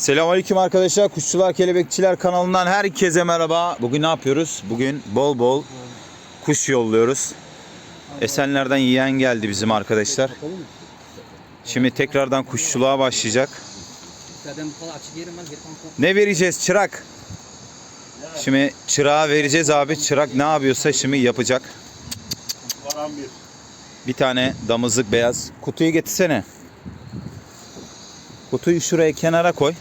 Selamünaleyküm arkadaşlar. Kuşçular Kelebekçiler kanalından herkese merhaba. Bugün ne yapıyoruz? Bugün bol bol kuş yolluyoruz. Esenler'den yiyen geldi bizim arkadaşlar. Şimdi tekrardan kuşçuluğa başlayacak. Ne vereceğiz çırak? Şimdi çırağa vereceğiz abi. Çırak ne yapıyorsa şimdi yapacak. Bir tane damızlık beyaz. Kutuyu getirsene. Kutuyu şuraya kenara koy.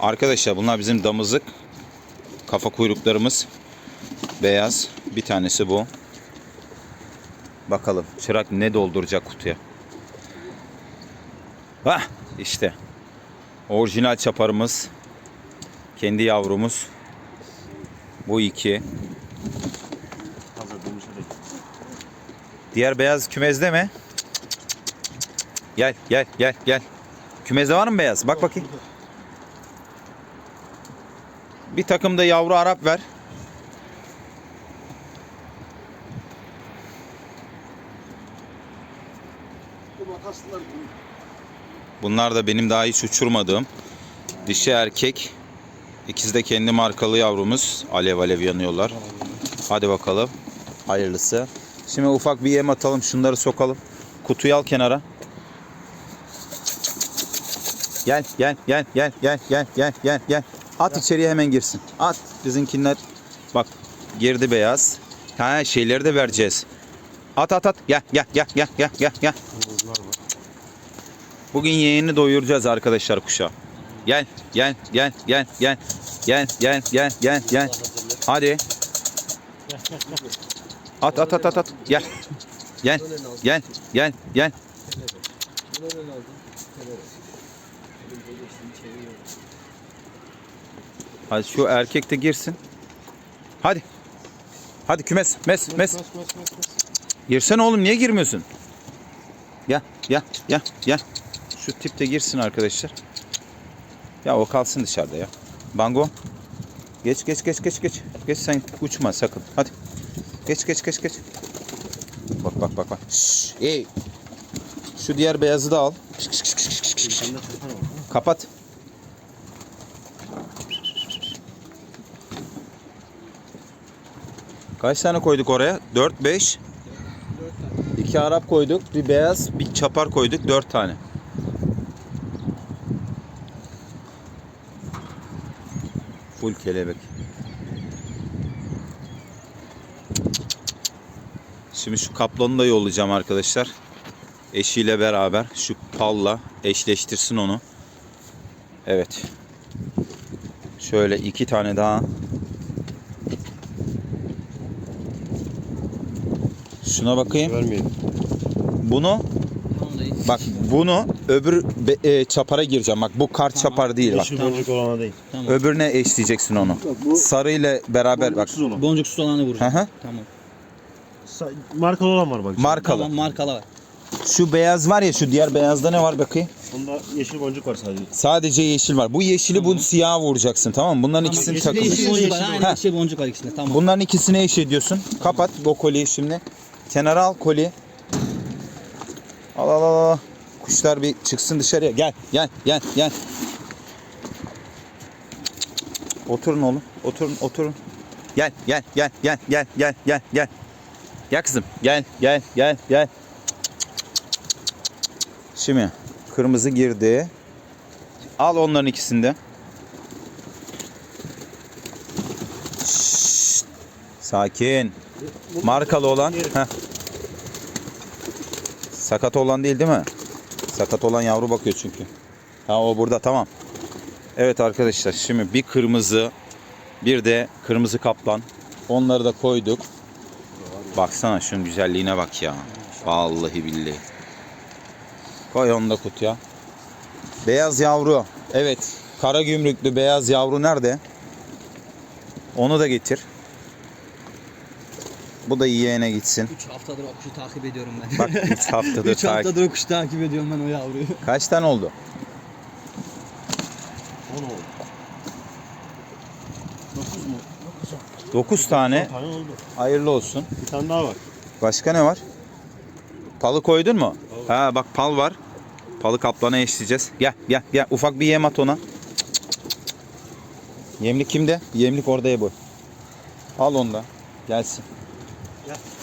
Arkadaşlar bunlar bizim damızlık. Kafa kuyruklarımız. Beyaz. Bir tanesi bu. Bakalım çırak ne dolduracak kutuya. Hah işte. Orijinal çaparımız. Kendi yavrumuz. Bu iki. Diğer beyaz kümezde mi? Gel gel gel gel. Kümezde var mı beyaz? Bak bakayım. Bir takım da yavru Arap ver. Bunlar da benim daha hiç uçurmadığım. Dişi erkek. İkisi de kendi markalı yavrumuz. Alev alev yanıyorlar. Hadi bakalım. Hayırlısı. Şimdi ufak bir yem atalım. Şunları sokalım. Kutuyu al kenara. Gel gel gel gel gel gel gel gel gel. At içeriye hemen girsin. At. Bizimkiler bak girdi beyaz. Ha şeyleri de vereceğiz. At at at. Gel gel gel gel gel gel gel. Bugün yeğeni doyuracağız arkadaşlar kuşa. Gel, gel, gel, gel, gel. Gel, gel, gel, gel, gel. Hadi. At, at, at, at, at. Gel. Gel, gel, gel, gel. Hadi şu erkek de girsin. Hadi. Hadi kümes, mes, mes. Girsene oğlum niye girmiyorsun? Gel, gel, gel, gel. Şu tip de girsin arkadaşlar. Ya o kalsın dışarıda ya. Bango. Geç geç geç geç geç. Geç sen uçma sakın. Hadi. Geç geç geç geç. Bak bak bak bak. Şşş, ey. Şu diğer beyazı da al. Kapat. Kaç tane koyduk oraya? 4 5 İki Arap koyduk, bir beyaz, bir çapar koyduk, dört tane. Full kelebek. Şimdi şu kaplanı da yollayacağım arkadaşlar. Eşiyle beraber şu palla eşleştirsin onu. Evet. Şöyle iki tane daha. Şuna bakayım. Vermeyelim. Bunu. Bak bunu öbür be- e, çapara gireceğim. Bak bu kart Tamam. çapar değil bak. Yeşil boncuk olana değil. Tamam. Öbürüne eşleyeceksin onu. Bu Sarı ile beraber bak. boncuksuz olan. Boncuksuz olanı vuracağım. hı. Tamam. Sa- Markalı olan var bak. Markalı. Tamam markalı var. Şu beyaz var ya şu diğer beyazda ne var bakayım? Onda yeşil boncuk var sadece. Sadece yeşil var. Bu yeşili bu siyah vuracaksın tamam mı? Bunların ikisini yeşil takın. değil, Yeşil boncuk var. yeşil Aynen Ha. yeşil boncuk var ikisinde. Tamam. Bunların ikisini eş ediyorsun. Kapat bu koliyi şimdi. Kenara al koliyi. Al al al. al. Kuşlar bir çıksın dışarıya. Gel gel gel gel. Oturun oğlum. Oturun oturun. Gel gel gel gel gel gel gel gel. Gel kızım. Gel gel gel gel. Şimdi kırmızı girdi. Al onların ikisini de. Şşt. Sakin. Markalı olan. Sakat olan değil değil mi? Sakat olan yavru bakıyor çünkü. Ha o burada tamam. Evet arkadaşlar şimdi bir kırmızı bir de kırmızı kaplan. Onları da koyduk. Baksana şunun güzelliğine bak ya. Vallahi billahi. Koy onu da kutuya. Beyaz yavru. Evet. Kara gümrüklü beyaz yavru nerede? Onu da getir. Bu da yeğene gitsin. 3 haftadır o kuşu takip ediyorum ben. Bak 3 haftadır 3 takip. haftadır o kuşu takip ediyorum ben o yavruyu. Kaç tane oldu? 10 oldu. 9 mu? 9 tane. 10 tane oldu. Hayırlı olsun. Bir tane daha var. Başka ne var? Palı koydun mu? Ha bak pal var. Palı kaplana eşleyeceğiz. Gel gel gel ufak bir yem at ona. Cık, cık, Yemlik kimde? Yemlik orada Ebu. Al onu da. Gelsin.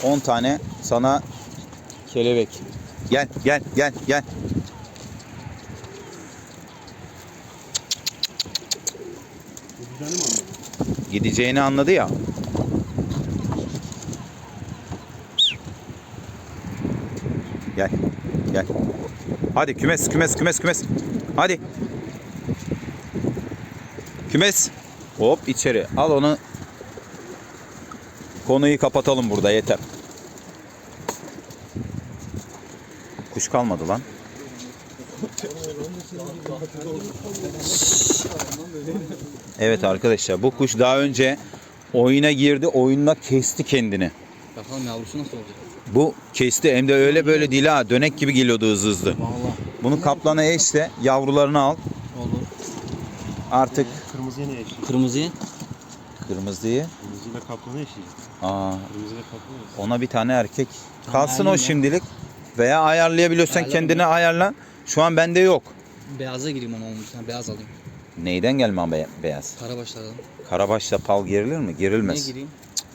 Gel. 10 tane sana kelebek. Gel gel gel gel. Gideceğini anladı ya. Gel. Gel. Hadi kümes kümes kümes kümes. Hadi. Kümes. Hop içeri. Al onu. Konuyu kapatalım burada yeter. Kuş kalmadı lan. Evet arkadaşlar bu kuş daha önce oyuna girdi. Oyunla kesti kendini. Bakalım yavrusu nasıl olacak? Bu kesti hem de öyle böyle değil ha. Dönek gibi geliyordu hızlı hızlı. Valla. Bunu kaplana eşle yavrularını al. Olur. Artık Kırmızıya ne eşli? Kırmızıyı. kırmızıyı. Kırmızıyla kaplanı eşli. Aa, ona bir tane erkek. Kalsın o şimdilik. Veya ayarlayabiliyorsan Ayarlarım kendine ben. ayarla. Şu an bende yok. Beyaza gireyim ona olmuş. Yani beyaz alayım. Neyden gelmem be- beyaz? Karabaşlardan. Karabaşla pal gerilir mi? Ne Gerilmez. gireyim?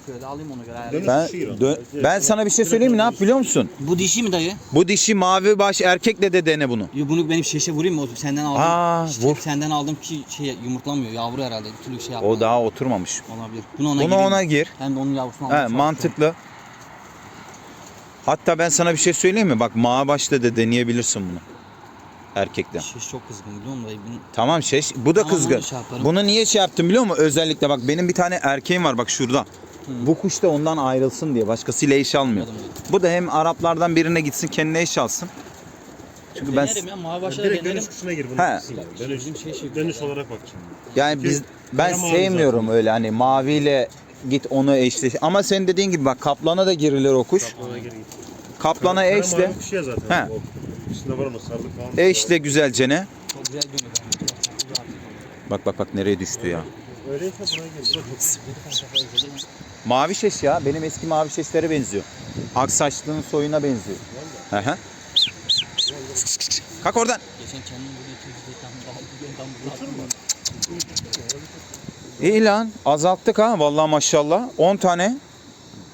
Şöyle alayım onu göre Ben, dö- ben sana bir şey söyleyeyim mi? Ne yap biliyor musun? Bu dişi mi dayı? Bu dişi mavi baş erkekle de dene bunu. Yo, bunu benim şişe vurayım mı? Senden aldım. Aa, İşte vur. Senden aldım ki şey yumurtlamıyor. Yavru herhalde. Bir türlü şey yapmadı. O daha oturmamış. Olabilir. Bunu ona Bunu gireyim. ona gir. Hem de onun yavrusunu He, aldım. mantıklı. Hatta ben sana bir şey söyleyeyim mi? Bak mavi başla da deneyebilirsin bunu. Erkekte. Şiş çok kızgın biliyor musun dayı? Bunu... Tamam şeş. Bu da Tamam, kızgın. şey yaparım. Bunu niye şey yaptım biliyor musun? Özellikle bak benim bir tane erkeğim var bak şurada. Bu kuş da ondan ayrılsın diye. Başkasıyla eş almıyor. Bu da hem Araplardan birine gitsin kendine eş alsın. Çünkü ben Denerim ya mavi başa da Direkt denerim. dönüş kuşuna gir. He. Bunu gitsin yani. Dönüş, Bizim şey şey. dönüş olarak bak şimdi. yani biz ben Kara mavi sevmiyorum öyle hani maviyle git onu eşleş. Ama senin dediğin gibi bak kaplana da girilir o kuş. Kaplana gir git. Kaplana Kara eşle. mavi kuşu ya zaten. He. O Üstünde var mı sarılık falan. Eşle güzelce ne? Çok güzel dönüyor. Bak bak bak nereye düştü ya. Öyleyse buraya gir. Buraya Mavi şeş ya. Benim eski mavi şeşlere benziyor. Aksaçlının soyuna benziyor. Hı hı. Kalk oradan. Geçen kendim burada 200 tam tam burada. İyi lan. Azalttık ha. Vallahi maşallah. 10 tane.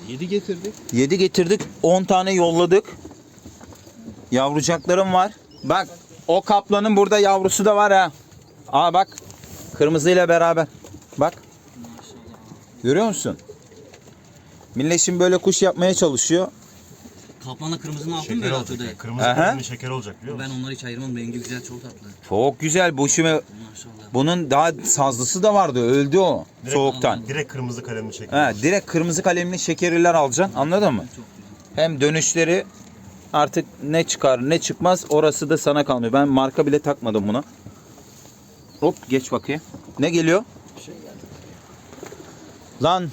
7 getirdik. 7 getirdik. 10 tane yolladık. Yavrucaklarım var. Bak o kaplanın burada yavrusu da var ha. Aa bak. Kırmızıyla beraber. Bak. Görüyor musun? Millet şimdi böyle kuş yapmaya çalışıyor. Kaplanla kırmızının altın Şeker böyle olacak. atıyor dayı. Kırmızı Aha. kalemli şeker olacak biliyor Ben musun? onları hiç ayırmam. Rengi güzel çok tatlı. Çok güzel. Bu şimdi Maşallah. bunun daha sazlısı da vardı. Öldü o Direkt- soğuktan. Direkt kırmızı kalemli şeker. He, direkt kırmızı kalemli şekeriler alacaksın. Anladın mı? Çok güzel. Hem dönüşleri artık ne çıkar ne çıkmaz orası da sana kalmıyor. Ben marka bile takmadım buna. Hop geç bakayım. Ne geliyor? Lan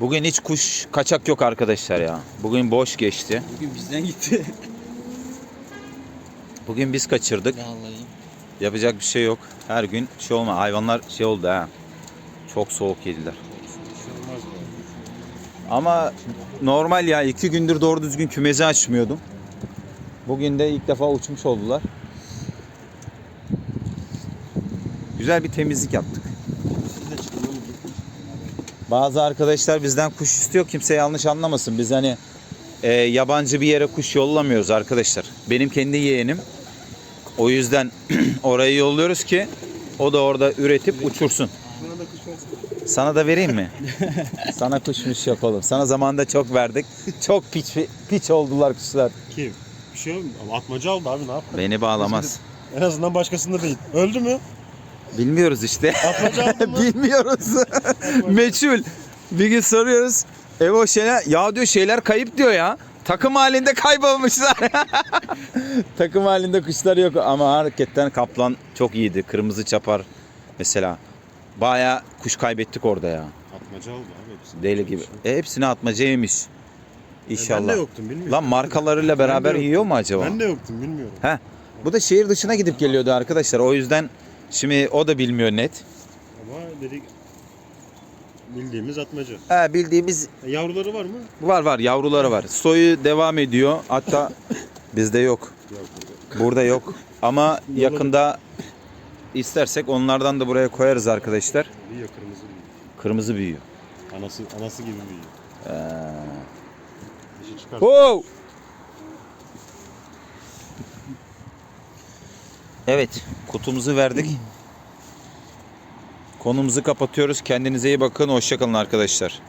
Bugün hiç kuş kaçak yok arkadaşlar ya. Bugün boş geçti. Bugün bizden gitti. Bugün biz kaçırdık. Vallahi. Yapacak bir şey yok. Her gün şey olma. Hayvanlar şey oldu ha. Çok soğuk yediler. Ama normal ya iki gündür doğru düzgün kümezi açmıyordum. Bugün de ilk defa uçmuş oldular. Güzel bir temizlik yaptık. Bazı arkadaşlar bizden kuş istiyor. Kimse yanlış anlamasın. Biz hani e, yabancı bir yere kuş yollamıyoruz arkadaşlar. Benim kendi yeğenim. O yüzden orayı yolluyoruz ki o da orada üretip uçursun. Sana da vereyim mi? Sana kuşmuş yapalım. Sana zamanında çok verdik. Çok piç piç oldular kuşlar. Kim? Bir şey. Ama atmaca aldı abi ne yapar? Beni bağlamaz. En azından başkasında değil. Öldü mü? Bilmiyoruz işte. Bilmiyoruz. Meçhul. Bir gün soruyoruz. Evo şeyler ya diyor şeyler kayıp diyor ya. Takım halinde kaybolmuşlar. Takım halinde kuşlar yok ama hakikaten kaplan çok iyiydi. Kırmızı çapar mesela. Baya kuş kaybettik orada ya. Atmaca aldı abi hepsini. Deli gibi. E, hepsini atmaca yemiş. E, Ben de İnşallah. yoktum bilmiyorum. Lan markalarıyla beraber yiyor mu acaba? Ben de yoktum bilmiyorum. He. Bu da şehir dışına gidip geliyordu arkadaşlar. O yüzden şimdi o da bilmiyor net. Ama dedik bildiğimiz atmaca. He, bildiğimiz E, yavruları var mı? var var yavruları var. Soyu devam ediyor. Hatta bizde yok. Burada. Yok. Ama yakında istersek onlardan da buraya koyarız arkadaşlar. Büyüyor kırmızı büyüyor. Kırmızı büyüyor. Anası, anası gibi büyüyor. Ee, Dişi çıkar. Wow! Evet, kutumuzu verdik. Konumuzu kapatıyoruz. Kendinize iyi bakın. Hoşçakalın arkadaşlar.